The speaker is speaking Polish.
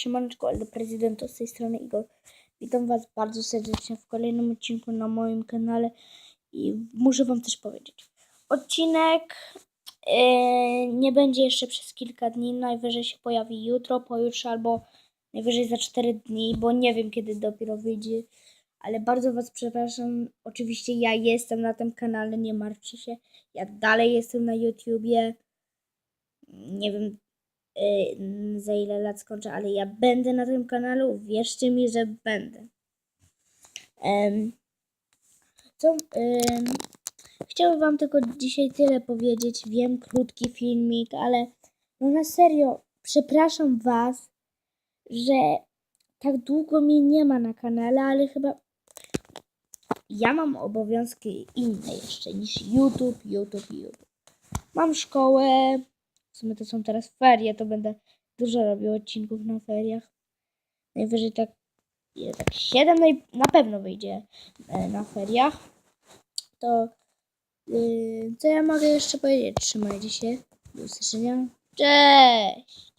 Siemaneczko, ale prezydent z tej strony Igor. Witam Was bardzo serdecznie w kolejnym odcinku na moim kanale i muszę Wam też powiedzieć. Odcinek e, nie będzie jeszcze przez kilka dni, najwyżej się pojawi jutro, pojutrze albo najwyżej za 4 dni, bo nie wiem kiedy dopiero wyjdzie. Ale bardzo Was przepraszam. Oczywiście ja jestem na tym kanale, nie martwcie się. Ja dalej jestem na YouTubie. Nie wiem za ile lat skończę, ale ja będę na tym kanale, wierzcie mi, że będę. Co, em, chciałbym Wam tylko dzisiaj tyle powiedzieć. Wiem, krótki filmik, ale no na serio, przepraszam Was, że tak długo mnie nie ma na kanale, ale chyba ja mam obowiązki inne jeszcze niż YouTube, YouTube, YouTube. Mam szkołę, sumie to są teraz ferie, to będę dużo robił odcinków na feriach. Najwyżej tak, tak 7 naj, na pewno wyjdzie e, na feriach. To yy, co ja mogę jeszcze powiedzieć? Trzymajcie się. Do usłyszenia. Cześć!